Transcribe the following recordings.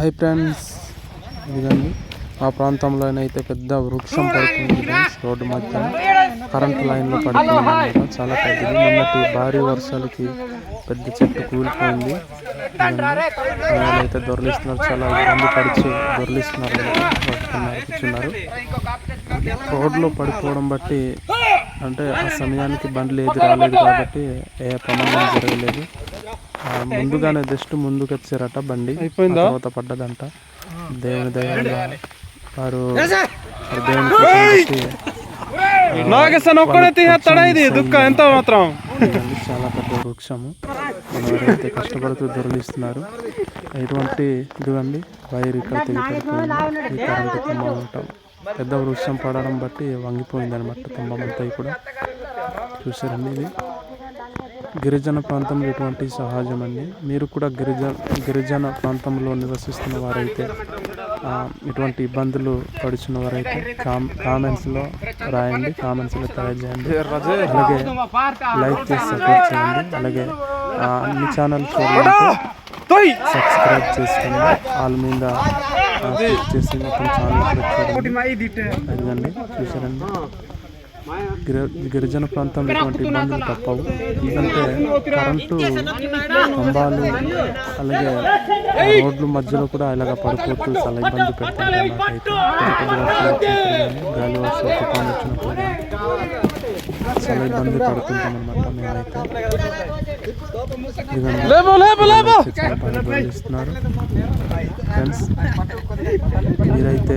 Hi friends ఇదండి మా ప్రాంతంలోనైతే పెద్ద వృక్షం పడుతుంది ఫ్రెండ్స్ రోడ్డు మధ్య కరెంట్ లైన్లో పడుతుంది చాలా పెద్దది. నిన్నటి భారీ వర్షాలకి పెద్ద చెట్టు కూలిపోయింది. అయితే దొరలిస్తున్నారు. చాలా ఇబ్బంది పడిచి దొరలిస్తున్నారు. పడుతున్నారు, కూర్చున్నారు. రోడ్లో పడిపోవడం బట్టి అంటే ఆ సమయానికి బండ్లు ఏది రాలేదు కాబట్టి ఏ ప్రమాదం జరగలేదు. ముందుగానే జస్ట్ ముందుకు వచ్చారట బండి. అయిపోయిందా? తర్వాత పడ్డదంట. దేవుని దయ వల్ల వారు వారు దేవుని కృపను బట్టి, నాగేస్తాను ఒక్కడే తీసేస్తాడా ఇది? దుఃఖ ఎంత మాత్రం? చాలా పెద్ద వృక్షము. మన ఎవరైతే కష్టపడుతూ దొరికిస్తున్నారు ఎటువంటి ఇదిగండి వైర్ ఇక్కడ కరెంటు స్తంభం ఉంటాం. పెద్ద వృక్షం పడడం బట్టి వంగిపోయింది అనమాట స్తంభం అంతా కూడా. చూసారండి ఇది? గిరిజన ప్రాంతంలో ఇటువంటి సహజం అండి మీరు కూడా గిరిజ గిరిజన ప్రాంతంలో నివసిస్తున్న వారైతే ఆ, ఇటువంటి ఇబ్బందులు పడుచున్న వారైతే కామ్ కామెంట్స్లో రాయండి కామెంట్స్లో తెలియజేయండి. అలాగే లైక్ చేసి సపోర్ట్ చేయండి. అలాగే అన్ని ఛానల్ చూడాలంటే సబ్స్క్రైబ్ చేసుకోండి వాళ్ళ మీద చేసి మొత్తం ఛానల్ చూడండి చూసారండి గిరిజన ప్రాంతంలో ఇబ్బందులు తప్పవు. ఎందుకంటే కరెంటు స్తంభాలు అలాగే రోడ్ల మధ్యలో కూడా ఇలాగ పడిపోతూ చాలా ఇబ్బంది పెడుతుంది. గాలి వర్షాలు తుఫాను వచ్చినప్పుడు చాలా ఇబ్బంది పడుతుంటాం అనమాట మేమైతే ఇస్తున్నారు ఫ్రెండ్స్ మీరైతే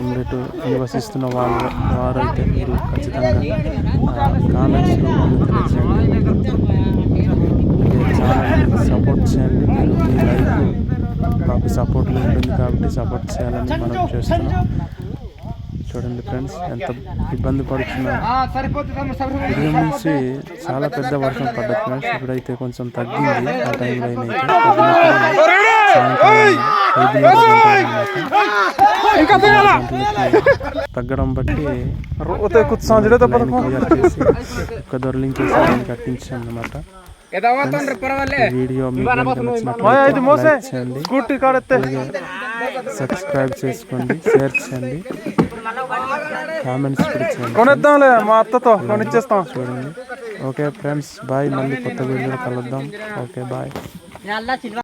ఉండేటు నివసిస్తున్న వాళ్ళు వారైతే మీరు ఖచ్చితంగా కామెంట్స్ రూపంలో తెలియజేయండి. ఛానల్ని సపోర్ట్ చేయండి. మీరు మీ లైఫ్ మాకు సపోర్ట్లో ఉంటుంది కాబట్టి సపోర్ట్ చేయాలని మనం చేస్తున్నాం. చూడండి ఫ్రెండ్స్ ఎంత ఇబ్బంది పడుతున్నారు. ఉదయం నుంచి చాలా పెద్ద వర్షం పడ్డది ఫ్రెండ్స్ ఇప్పుడైతే కొంచెం తగ్గింది ఆ టైంలో తగ్గడం బట్టి ఒక దొరలించేసి కట్టించాం అన్నమాట ఈ వీడియో మీకు సబ్స్క్రైబ్ చేసుకోండి షేర్ చేయండి. కామెంట్స్ కొనిద్దాంలే మా అత్తతో కొనిచ్చేస్తాం. చూడండి. ఓకే ఫ్రెండ్స్ బాయ్ మళ్ళీ కొత్త వీడియో కలుద్దాం. Okay bye